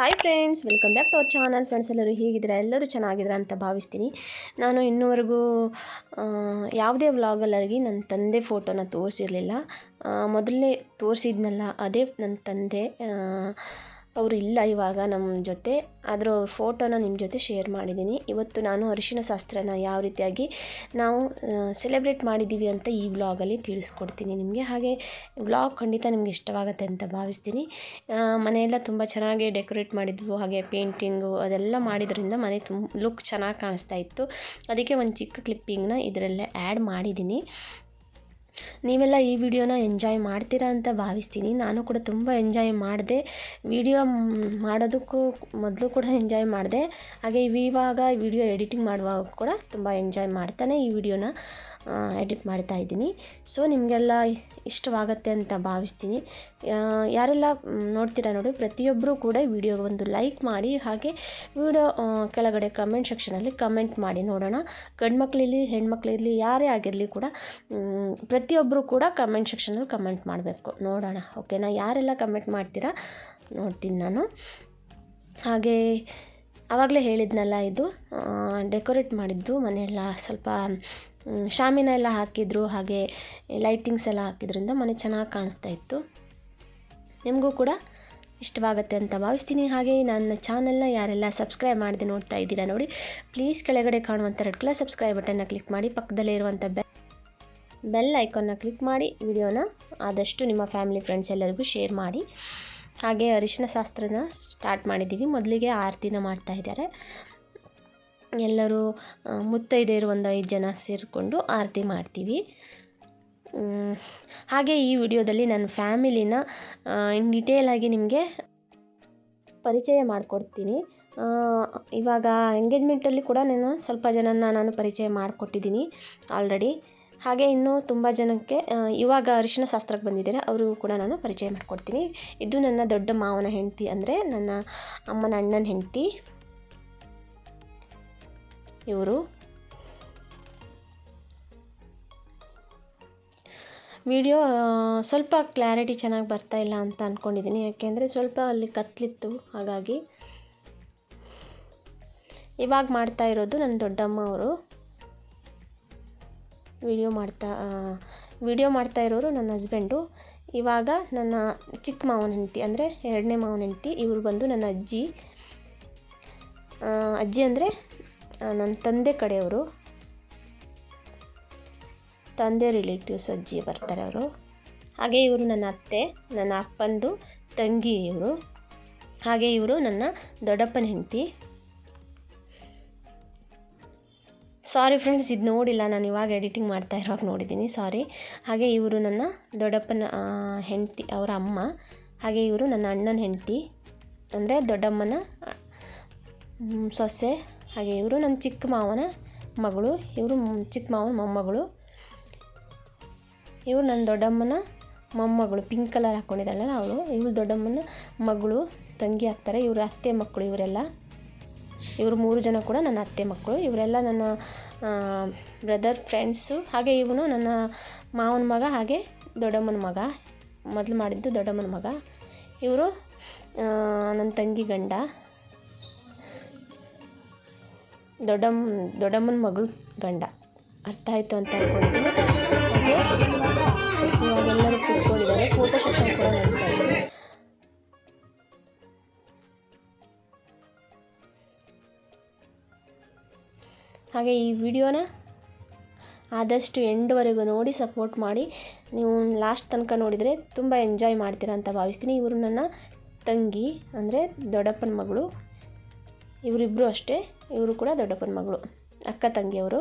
Hi friends welcome back to our channel friends ಎಲ್ಲರೂ ಹೇಗಿದ್ದೀರಾ? ಎಲ್ಲರೂ ಚೆನ್ನಾಗಿದ್ದೀರಾ ಅಂತ ಭಾವಿಸ್ತೀನಿ. ನಾನು ಇನ್ನೂವರೆಗೂ ಯಾವುದೇ ವ್ಲಾಗಲ್ಲಾಗಿ ನನ್ನ ತಂದೆ ಫೋಟೋನ ತೋರಿಸಿರಲಿಲ್ಲ. ಮೊದಲನೇ ತೋರಿಸಿದ್ನಲ್ಲ, ಅದೇ ನನ್ನ ತಂದೆ. ಅವರು ಇಲ್ಲ ಇವಾಗ ನಮ್ಮ ಜೊತೆ, ಆದರೂ ಅವ್ರ ಫೋಟೋನ ನಿಮ್ಮ ಜೊತೆ ಶೇರ್ ಮಾಡಿದ್ದೀನಿ ಇವತ್ತು ನಾನು ಅರಿಶಿನ ಶಾಸ್ತ್ರನ ಯಾವ ರೀತಿಯಾಗಿ ನಾವು ಸೆಲೆಬ್ರೇಟ್ ಮಾಡಿದ್ದೀವಿ ಅಂತ ಈ ವ್ಲಾಗಲ್ಲಿ ತಿಳಿಸ್ಕೊಡ್ತೀನಿ ನಿಮಗೆ. ಹಾಗೆ ವ್ಲಾಗ್ ಖಂಡಿತ ನಿಮ್ಗೆ ಇಷ್ಟವಾಗುತ್ತೆ ಅಂತ ಭಾವಿಸ್ತೀನಿ. ಮನೆಯೆಲ್ಲ ತುಂಬ ಚೆನ್ನಾಗಿ ಡೆಕೋರೇಟ್ ಮಾಡಿದ್ವು, ಹಾಗೆ ಪೇಂಟಿಂಗು ಅದೆಲ್ಲ ಮಾಡಿದ್ರಿಂದ ಮನೆ ತುಂಬ ಲುಕ್ ಚೆನ್ನಾಗಿ ಕಾಣಿಸ್ತಾ ಇತ್ತು. ಅದಕ್ಕೆ ಒಂದು ಚಿಕ್ಕ ಕ್ಲಿಪ್ಪಿಂಗ್ನ ಇದರಲ್ಲೇ ಆ್ಯಡ್ ಮಾಡಿದ್ದೀನಿ ನೀವೆಲ್ಲ ಈ ವಿಡಿಯೋನ ಎಂಜಾಯ್ ಮಾಡ್ತೀರಾ ಅಂತ ಭಾವಿಸ್ತೀನಿ. ನಾನು ಕೂಡ ತುಂಬ ಎಂಜಾಯ್ ಮಾಡಿದೆ. ವಿಡಿಯೋ ಮಾಡೋದಕ್ಕೂ ಮೊದಲು ಕೂಡ ಎಂಜಾಯ್ ಮಾಡಿದೆ. ಹಾಗೆ ಇವಾಗ ವಿಡಿಯೋ ಎಡಿಟಿಂಗ್ ಮಾಡುವಾಗ ಕೂಡ ತುಂಬ ಎಂಜಾಯ್ ಮಾಡ್ತಾನೆ ಈ ವಿಡಿಯೋನ. ಎಡಿಟ್ ಮಾಡ್ತಾ ಇದ್ದೀನಿ. ಸೊ ನಿಮಗೆಲ್ಲ ಇಷ್ಟವಾಗತ್ತೆ ಅಂತ ಭಾವಿಸ್ತೀನಿ. ಯಾರೆಲ್ಲ ನೋಡ್ತೀರಾ ನೋಡಿ ಪ್ರತಿಯೊಬ್ಬರೂ ಕೂಡ ವಿಡಿಯೋ ಒಂದು ಲೈಕ್ ಮಾಡಿ, ಹಾಗೆ ವಿಡಿಯೋ ಕೆಳಗಡೆ ಕಮೆಂಟ್ ಸೆಕ್ಷನಲ್ಲಿ ಕಮೆಂಟ್ ಮಾಡಿ ನೋಡೋಣ. ಗಂಡು ಮಕ್ಕಳಿರಲಿ ಹೆಣ್ಮಕ್ಳಿರಲಿ, ಯಾರೇ ಆಗಿರಲಿ ಕೂಡ ಪ್ರತಿಯೊಬ್ಬರು ಕೂಡ ಕಮೆಂಟ್ ಸೆಕ್ಷನಲ್ಲಿ ಕಮೆಂಟ್ ಮಾಡಬೇಕು. ನೋಡೋಣ ಓಕೆನಾ ಯಾರೆಲ್ಲ ಕಮೆಂಟ್ ಮಾಡ್ತೀರಾ, ನೋಡ್ತೀನಿ ನಾನು. ಹಾಗೆ, ಆವಾಗಲೇ ಹೇಳಿದ್ನಲ್ಲ ಇದು ಡೆಕೋರೇಟ್ ಮಾಡಿದ್ದು ಮನೆಯೆಲ್ಲ ಸ್ವಲ್ಪ ಶಾಮಿನ ಎಲ್ಲ ಹಾಕಿದ್ರು, ಹಾಗೆ ಲೈಟಿಂಗ್ಸ್ ಎಲ್ಲ ಹಾಕಿದ್ರಿಂದ ಮನೆ ಚೆನ್ನಾಗಿ ಕಾಣಿಸ್ತಾ ಇತ್ತು. ನಿಮಗೂ ಕೂಡ ಇಷ್ಟವಾಗುತ್ತೆ ಅಂತ ಭಾವಿಸ್ತೀನಿ. ಹಾಗೆ ನನ್ನ ಚಾನಲ್ನ ಯಾರೆಲ್ಲ ಸಬ್ಸ್ಕ್ರೈಬ್ ಮಾಡಿದೆ ನೋಡ್ತಾ ಇದ್ದೀರಾ ನೋಡಿ ಪ್ಲೀಸ್ ಕೆಳಗಡೆ ಕಾಣುವಂಥ ರೆಡ್ ಕಲರ್ ಸಬ್ಸ್ಕ್ರೈಬ್ ಬಟನ್ನ ಕ್ಲಿಕ್ ಮಾಡಿ, ಪಕ್ಕದಲ್ಲೇ ಇರುವಂಥ ಬೆಲ್ ಬೆಲ್ ಐಕಾನ್ನ ಕ್ಲಿಕ್ ಮಾಡಿ ವಿಡಿಯೋನ ಆದಷ್ಟು ನಿಮ್ಮ ಫ್ಯಾಮಿಲಿ ಫ್ರೆಂಡ್ಸ್ ಎಲ್ಲರಿಗೂ ಶೇರ್ ಮಾಡಿ. ಹಾಗೆ ಅರಿಶಿನ ಶಾಸ್ತ್ರನ ಸ್ಟಾರ್ಟ್ ಮಾಡಿದ್ದೀವಿ. ಮೊದಲಿಗೆ ಆರತಿನ ಮಾಡ್ತಾ ಇದ್ದಾರೆ. ಎಲ್ಲರೂ ಮುತ್ತೈದೆಯರು ಒಂದು ಐದು ಜನ ಸೇರಿಕೊಂಡು ಆರತಿ ಮಾಡ್ತೀವಿ. ಹಾಗೆ ಈ ವಿಡಿಯೋದಲ್ಲಿ ನನ್ನ ಫ್ಯಾಮಿಲಿನ ಇನ್ ಡಿಟೇಲಾಗಿ ನಿಮಗೆ ಪರಿಚಯ ಮಾಡಿಕೊಡ್ತೀನಿ. ಇವಾಗ ಎಂಗೇಜ್ಮೆಂಟಲ್ಲಿ ಕೂಡ ನಾನು ಸ್ವಲ್ಪ ಜನನ ನಾನು ಪರಿಚಯ ಮಾಡಿಕೊಟ್ಟಿದ್ದೀನಿ ಆಲ್ರೆಡಿ ಹಾಗೆ ಇನ್ನೂ ತುಂಬ ಜನಕ್ಕೆ ಇವಾಗ ಅರಿಶಿನ ಶಾಸ್ತ್ರಕ್ಕೆ ಬಂದಿದ್ದಾರೆ, ಅವರಿಗೂ ಕೂಡ ನಾನು ಪರಿಚಯ ಮಾಡಿಕೊಡ್ತೀನಿ. ಇದು ನನ್ನ ದೊಡ್ಡ ಮಾವನ ಹೆಂಡತಿ ಅಂದರೆ ನನ್ನ ಅಮ್ಮನ ಅಣ್ಣನ ಹೆಂಡತಿ. ಇವರು. ವಿಡಿಯೋ ಸ್ವಲ್ಪ ಕ್ಲಾರಿಟಿ ಚೆನ್ನಾಗಿ ಬರ್ತಾ ಇಲ್ಲ ಅಂತ ಅಂದ್ಕೊಂಡಿದ್ದೀನಿ ಯಾಕೆಂದರೆ ಸ್ವಲ್ಪ ಅಲ್ಲಿ ಕತ್ಲಿತ್ತು, ಹಾಗಾಗಿ. ಇವಾಗ ಮಾಡ್ತಾ ಇರೋದು ನನ್ನ ದೊಡ್ಡಮ್ಮ ಅವರು. ವಿಡಿಯೋ ಮಾಡ್ತಾ ವಿಡಿಯೋ ಮಾಡ್ತಾ ಇರೋರು ನನ್ನ ಹಸ್ಬೆಂಡು ಇವಾಗ ನನ್ನ ಚಿಕ್ಕ ಮಾವನ ಹೆಂಡತಿ, ಅಂದರೆ ಎರಡನೇ ಮಾವನ ಹೆಂಡತಿ. ಇವರು ಬಂದು ನನ್ನ ಅಜ್ಜಿ. ಅಜ್ಜಿ ಅಂದರೆ ನನ್ನ ತಂದೆ ಕಡೆಯವರು, ತಂದೆ ರಿಲೇಟಿವ್ಸ್ ಅಜ್ಜಿ ಬರ್ತಾರೆ ಅವರು. ಹಾಗೆ ಇವರು ನನ್ನ ಅತ್ತೆ, ನನ್ನ ಅಪ್ಪಂದು ತಂಗಿ ಇವರು ಹಾಗೆ ಇವರು ನನ್ನ ದೊಡ್ಡಪ್ಪನ ಹೆಂಡತಿ. ಸಾರಿ ಫ್ರೆಂಡ್ಸ್ ಇದು ನೋಡಿಲ್ಲ, ನಾನು ಇವಾಗ ಎಡಿಟಿಂಗ್ ಮಾಡ್ತಾ ಇರೋವಾಗ ನೋಡಿದ್ದೀನಿ ಸಾರಿ ಹಾಗೆ ಇವರು ನನ್ನ ದೊಡ್ಡಪ್ಪನ ಹೆಂಡತಿ, ಅವರ ಅಮ್ಮ. ಹಾಗೆ ಇವರು ನನ್ನ ಅಣ್ಣನ ಹೆಂಡತಿ. ಅಂದರೆ ದೊಡ್ಡಮ್ಮನ ಸೊಸೆ. ಹಾಗೆ ಇವರು ನನ್ನ ಚಿಕ್ಕ ಮಾವನ ಮಗಳು, ಇವರು ಚಿಕ್ಕ ಮಾವನ ಮೊಮ್ಮಗಳು. ಇವರು ನನ್ನ ದೊಡ್ಡಮ್ಮನ ಮೊಮ್ಮಗಳು ಪಿಂಕ್ ಕಲರ್ ಹಾಕ್ಕೊಂಡಿದ್ದಾಳೆ ಅವಳು. ಇವ್ರು ದೊಡ್ಡಮ್ಮನ ಮಗಳು, ತಂಗಿ ಆಗ್ತಾರೆ. ಇವರು ಅತ್ತೆ ಮಕ್ಕಳು ಇವರೆಲ್ಲ. ಇವರು ಮೂರು ಜನ ಕೂಡ ನನ್ನ ಅತ್ತೆ ಮಕ್ಕಳು. ಇವರೆಲ್ಲ ನನ್ನ ಬ್ರದರ್ ಫ್ರೆಂಡ್ಸು ಹಾಗೆ ಇವನು ನನ್ನ ಮಾವನ ಮಗ, ಹಾಗೆ ದೊಡ್ಡಮ್ಮನ ಮಗ. ಮೊದಲು ಮಾಡಿದ್ದು ದೊಡ್ಡಮ್ಮನ ಮಗ. ಇವರು ನನ್ನ ತಂಗಿ ಗಂಡ. ದೊಡ್ಡಮ್ಮ ದೊಡ್ಡಮ್ಮನ ಮಗಳು ಗಂಡ. ಅರ್ಥ ಆಯಿತು ಅಂತ ಅಂದ್ಕೊಂಡಿದ್ದೀನಿ ಹಾಗೆ ಇವಾಗೆಲ್ಲರೂ ಕೂತ್ಕೊಂಡಿದ್ದಾರೆ. ಫೋಟೋ ಸೆಷನ್ ಕೂಡ ನಡೀತಾ ಇದೆ ಹಾಗೆ ಈ ವಿಡಿಯೋನ ಆದಷ್ಟು ಎಂಡ್ವರೆಗೂ ನೋಡಿ ಸಪೋರ್ಟ್ ಮಾಡಿ. ನೀವು ಲಾಸ್ಟ್ ತನಕ ನೋಡಿದರೆ ತುಂಬ ಎಂಜಾಯ್ ಮಾಡ್ತೀರ ಅಂತ ಭಾವಿಸ್ತೀನಿ. ಇವರು ನನ್ನ ತಂಗಿ, ಅಂದರೆ ದೊಡ್ಡಪ್ಪನ ಮಗಳು. ಇವರಿಬ್ಬರು ಅಷ್ಟೇ, ಇವರು ಕೂಡ ದೊಡ್ಡಪ್ಪನ ಮಗಳು, ಅಕ್ಕ ತಂಗಿಯವರು.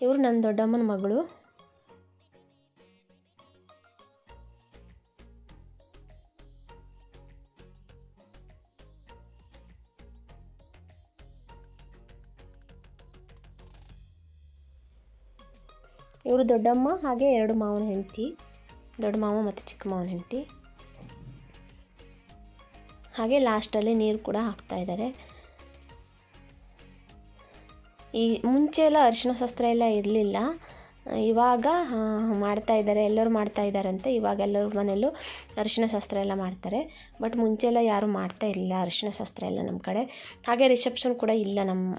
ಇವರು ನನ್ನ ದೊಡ್ಡಮ್ಮನ ಮಗಳು. ಇವರು ದೊಡ್ಡಮ್ಮ ಹಾಗೆ ಎರಡು ಮಾವನ ಹೆಂಡತಿ, ದೊಡ್ಡ ಮಾವ ಮತ್ತು ಚಿಕ್ಕ ಮಾವನ ಹೆಂಡತಿ. ಹಾಗೆ ಲಾಸ್ಟಲ್ಲಿ ನೀರು ಕೂಡ ಹಾಕ್ತಾ ಇದ್ದಾರೆ. ಈ ಮುಂಚೆ ಎಲ್ಲ ಅರಿಶಿನ ಶಾಸ್ತ್ರ ಎಲ್ಲ ಇರಲಿಲ್ಲ. ಇವಾಗ ಮಾಡ್ತಾ ಇದ್ದಾರೆ, ಎಲ್ಲರೂ ಮಾಡ್ತಾ ಇದ್ದಾರಂತೆ. ಇವಾಗ ಎಲ್ಲರ ಮನೆಯಲ್ಲೂ ಅರಿಶಿನ ಶಾಸ್ತ್ರ ಎಲ್ಲ ಮಾಡ್ತಾರೆ. ಬಟ್ ಮುಂಚೆ ಎಲ್ಲ ಯಾರೂ ಮಾಡ್ತಾ ಇರಲಿಲ್ಲ ಅರಿಶಿನ ಶಾಸ್ತ್ರ ಎಲ್ಲ ನಮ್ಮ ಕಡೆ. ಹಾಗೆ ರಿಸೆಪ್ಷನ್ ಕೂಡ ಇಲ್ಲ ನಮ್ಮ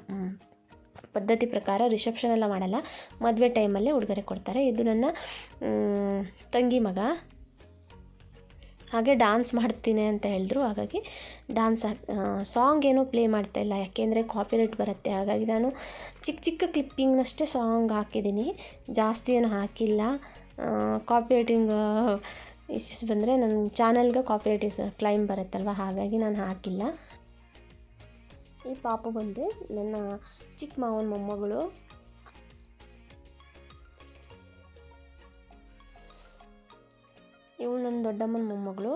ಪದ್ಧತಿ ಪ್ರಕಾರ. ರಿಸೆಪ್ಷನ್ ಎಲ್ಲ ಮಾಡಲ್ಲ. ಮದುವೆ ಟೈಮಲ್ಲೇ ಉಡುಗೊರೆ ಕೊಡ್ತಾರೆ. ಇದು ನನ್ನ ತಂಗಿ ಮಗ. ಹಾಗೆ ಡಾನ್ಸ್ ಮಾಡ್ತೀನಿ ಅಂತ ಹೇಳಿದ್ರು. ಹಾಗಾಗಿ ಡಾನ್ಸ್ ಸಾಂಗ್ ಏನೂ ಪ್ಲೇ ಮಾಡ್ತಾ ಇಲ್ಲ. ಯಾಕೆಂದರೆ ಕಾಪಿರೈಟ್ ಬರುತ್ತೆ. ಹಾಗಾಗಿ ನಾನು ಚಿಕ್ಕ ಚಿಕ್ಕ ಕ್ಲಿಪ್ಪಿಂಗ್ನಷ್ಟೇ ಸಾಂಗ್ ಹಾಕಿದ್ದೀನಿ. ಜಾಸ್ತಿ ಏನು ಹಾಕಿಲ್ಲ. ಕಾಪಿರೈಟಿಂಗ್ ಇಶ್ಯೂಸ್ ಬಂದರೆ ನನ್ನ ಚಾನಲ್ಗೆ ಕಾಪಿರೈಟಿಂಗ್ ಕ್ಲೈಮ್ ಬರುತ್ತಲ್ವ? ಹಾಗಾಗಿ ನಾನು ಹಾಕಿಲ್ಲ. ಈ ಪಾಪು ಬಂದು ನನ್ನ ಚಿಕ್ಕ ಮಾವನ ಮೊಮ್ಮಗಳು ದೊಡ್ಡಮ್ಮನ ಮೊಮ್ಮಗಳು.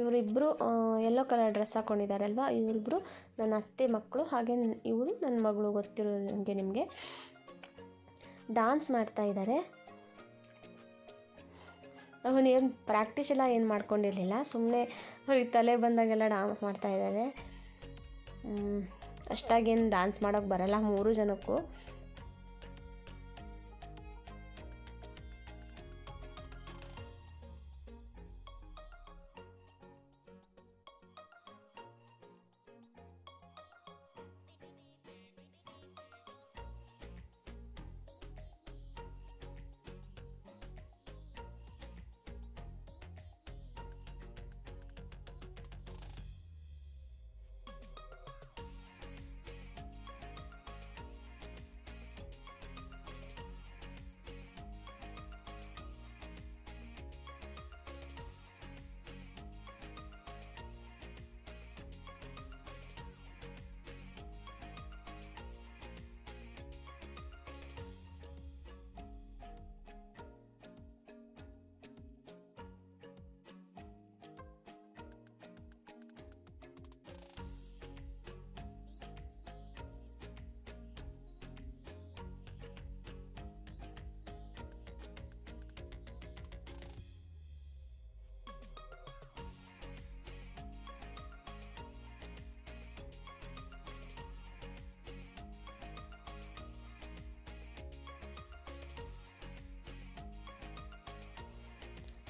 ಇವರಿಬ್ಬರು ಎಲ್ಲೋ ಕಲರ್ ಡ್ರೆಸ್ ಹಾಕ್ಕೊಂಡಿದ್ದಾರಲ್ವ ಇವರಿಬ್ಬರು ನನ್ನ ಅತ್ತೆ ಮಕ್ಕಳು, ಹಾಗೆ ಇವರು ನನ್ನ ಮಗಳು ಗೊತ್ತಿರೋ ಹಂಗೆ ನಿಮಗೆ. ಡಾನ್ಸ್ ಮಾಡ್ತಾ ಇದ್ದಾರೆ. ಅವನು ಏನು ಪ್ರಾಕ್ಟೀಸ್ ಎಲ್ಲ ಏನು ಮಾಡ್ಕೊಂಡಿರಲಿಲ್ಲ. ಸುಮ್ಮನೆ ಅವ್ರಿಗೆ ತಲೆ ಬಂದಾಗೆಲ್ಲ ಡಾನ್ಸ್ ಮಾಡ್ತಾ ಇದ್ದಾರೆ. ಅಷ್ಟಾಗೇನು ಡಾನ್ಸ್ ಮಾಡೋಕ್ಕೆ ಬರಲ್ಲ ಮೂರು ಜನಕ್ಕೂ.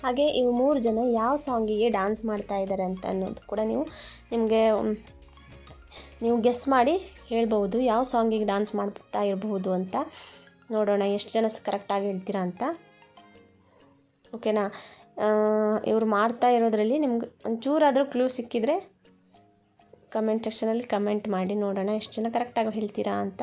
ಹಾಗೆ ಇವು ಮೂರು ಜನ ಯಾವ ಸಾಂಗಿಗೆ ಡ್ಯಾನ್ಸ್ ಮಾಡ್ತಾ ಇದ್ದಾರೆ ಅಂತ ಅನ್ನೋದು ಕೂಡ ನೀವು ನಿಮಗೆ ನೀವು ಗೆಸ್ ಮಾಡಿ ಹೇಳ್ಬೋದು ಯಾವ ಸಾಂಗಿಗೆ ಡ್ಯಾನ್ಸ್ ಮಾಡ್ತಾ ಇರಬಹುದು ಅಂತ. ನೋಡೋಣ ಎಷ್ಟು ಜನ ಕರೆಕ್ಟಾಗಿ ಹೇಳ್ತೀರಾ ಅಂತ. ಓಕೆನಾ ಇವರು ಮಾಡ್ತಾ ಇರೋದ್ರಲ್ಲಿ ನಿಮ್ಗೆ ಒಂಚೂರಾದರೂ ಕ್ಲೂ ಸಿಕ್ಕಿದರೆ ಕಮೆಂಟ್ ಸೆಕ್ಷನಲ್ಲಿ ಕಮೆಂಟ್ ಮಾಡಿ ನೋಡೋಣ ಎಷ್ಟು ಜನ ಕರೆಕ್ಟಾಗಿ ಹೇಳ್ತೀರಾ ಅಂತ.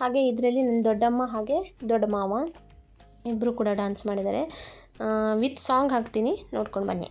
ಹಾಗೆ ಇದರಲ್ಲಿ ನನ್ನ ದೊಡ್ಡಮ್ಮ ಹಾಗೆ ದೊಡ್ಡ ಮಾವ ಇಬ್ಬರು ಕೂಡ ಡ್ಯಾನ್ಸ್ ಮಾಡಿದ್ದಾರೆ. ವಿತ್ ಸಾಂಗ್ ಹಾಕ್ತೀನಿ. ನೋಡ್ಕೊಂಡು ಬನ್ನಿ.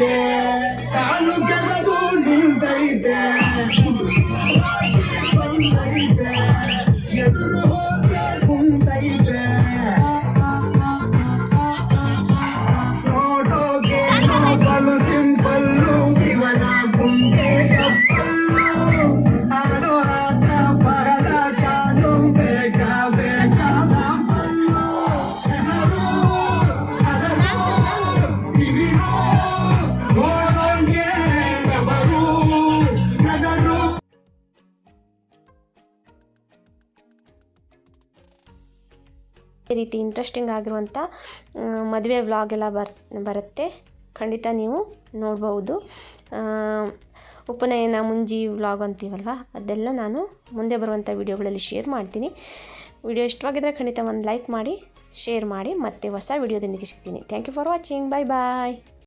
ಮಾಡೈತೆ ಈ ರೀತಿ ಇಂಟ್ರೆಸ್ಟಿಂಗ್ ಆಗಿರುವಂಥ ಮದುವೆ ವ್ಲಾಗ್ ಎಲ್ಲ ಬರ್, ಬರುತ್ತೆ. ಖಂಡಿತ ನೀವು ನೋಡ್ಬೋದು ಉಪನಯನ ಮುಂಜಿ ವ್ಲಾಗ್ ಅಂತೀವಲ್ವ? ಅದೆಲ್ಲ ನಾನು ಮುಂದೆ ಬರುವಂಥ ವಿಡಿಯೋಗಳಲ್ಲಿ ಶೇರ್ ಮಾಡ್ತೀನಿ. ವಿಡಿಯೋ ಇಷ್ಟವಾಗಿದ್ದರೆ ಖಂಡಿತ ಒಂದು ಲೈಕ್ ಮಾಡಿ ಶೇರ್ ಮಾಡಿ. ಮತ್ತೆ ಹೊಸ ವಿಡಿಯೋದೊಂದಿಗೆ ಸಿಗ್ತೀನಿ. Thank you for watching bye bye